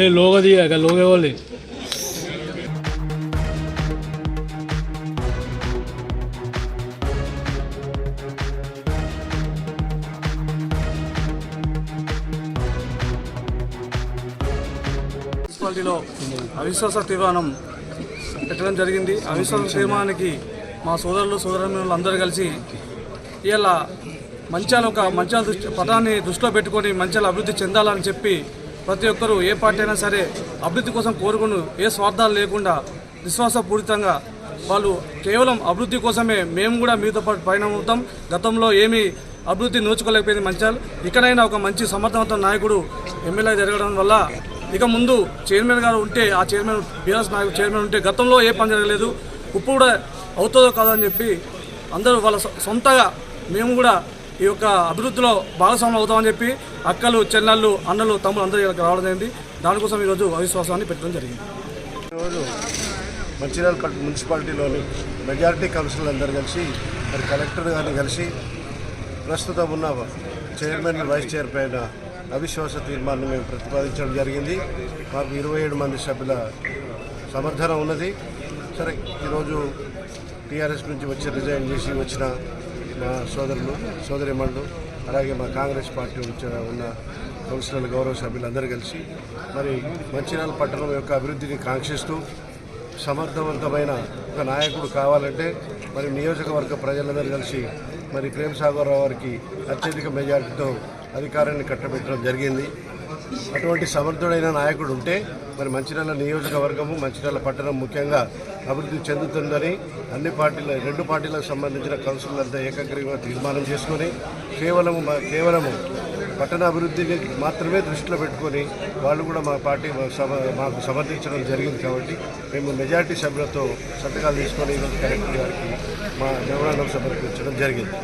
ఏ లోగ దిగా లోగ ఇవ్వాలి. మున్సిపాలిటీలో అవిశ్వాస తీర్మానం పెట్టడం జరిగింది. అవిశ్వాస తీర్మానానికి మా సోదరులు సోదరులందరూ కలిసి ఇలా మంచాల ఒక మంచాల దృష్టి పదాన్ని దృష్టిలో పెట్టుకొని మంచాల అభివృద్ధి చెందాలని చెప్పి ప్రతి ఒక్కరూ ఏ పార్టీ అయినా సరే అభివృద్ధి కోసం కోరుకుని ఏ స్వార్థాలు లేకుండా విశ్వాసపూరితంగా వాళ్ళు కేవలం అభివృద్ధి కోసమే మేము కూడా మీతో పాటు పయనమవుతాం గతంలో ఏమీ అభివృద్ధి నోచుకోలేకపోయింది మంచాల్. ఇక్కడైనా ఒక మంచి సమర్థవంత నాయకుడు ఎమ్మెల్యే జరగడం వల్ల ఇక ముందు చైర్మన్ గారు ఉంటే ఆ చైర్మన్ బీఆర్ఎస్ నాయకుడు చైర్మన్ ఉంటే గతంలో ఏ పని జరగలేదు. ఇప్పుడు కూడా అవుతుందో కాదో అని చెప్పి అందరూ వాళ్ళ సొ- సొంతగా మేము కూడా ఈ యొక్క అభివృద్ధిలో భాగస్వామ్యం అవుతామని చెప్పి అక్కలు చెల్లెళ్ళు అన్నలు తమ్ముడు అందరూ ఇక్కడికి రావడం జరిగింది. దానికోసం ఈరోజు అవిశ్వాసాన్ని పెట్టడం జరిగింది. ఈరోజు మంచిర్యాల మున్సిపాలిటీలోని మెజారిటీ కౌన్సిల్ అందరు కలిసి మరి కలెక్టర్ గారిని కలిసి ప్రస్తుతం ఉన్న చైర్మన్ వైస్ చైర్మన్ అవిశ్వాస తీర్మానం మేము ప్రతిపాదించడం జరిగింది. మాకు ఇరవై ఏడు మంది సభ్యుల సమర్థన ఉన్నది. సరే ఈరోజు టీఆర్ఎస్ నుంచి వచ్చి రిజైన్ చేసి వచ్చిన మా సోదరులు సోదరిమణులు అలాగే మా కాంగ్రెస్ పార్టీ నుంచి ఉన్న కౌన్సిలర్ గౌరవ సభ్యులందరూ కలిసి మరి మంచిర్యాల పట్టణం యొక్క అభివృద్ధిని కాంక్షిస్తూ సమర్థవంతమైన ఒక నాయకుడు కావాలంటే మరి నియోజకవర్గ ప్రజలందరూ కలిసి మరి ప్రేమ్ సాగర్ రావు గారికి అత్యధిక మెజార్టీతో అధికారాన్ని కట్టబెట్టడం జరిగింది. అటువంటి సమర్థుడైన నాయకుడు ఉంటే మరి మంచిర్యాల నియోజకవర్గము మంచిర్యాల పట్టణం ముఖ్యంగా అభివృద్ధి చెందుతుందని అన్ని పార్టీల రెండు పార్టీలకు సంబంధించిన కౌన్సిలర్లంతా ఏకగ్రీవంగా తీర్మానం చేసుకొని కేవలము మా- కేవలము పట్టణ అభివృద్ధిని మాత్రమే దృష్టిలో పెట్టుకొని వాళ్ళు కూడా మా పార్టీ మా సమ మాకు సమర్థించడం జరిగింది కాబట్టి మేము మెజార్టీ సభ్యులతో సంతకాలు తీసుకొని ఈరోజు కలెక్టర్ గారికి మా జవరానం సమర్పించడం జరిగింది.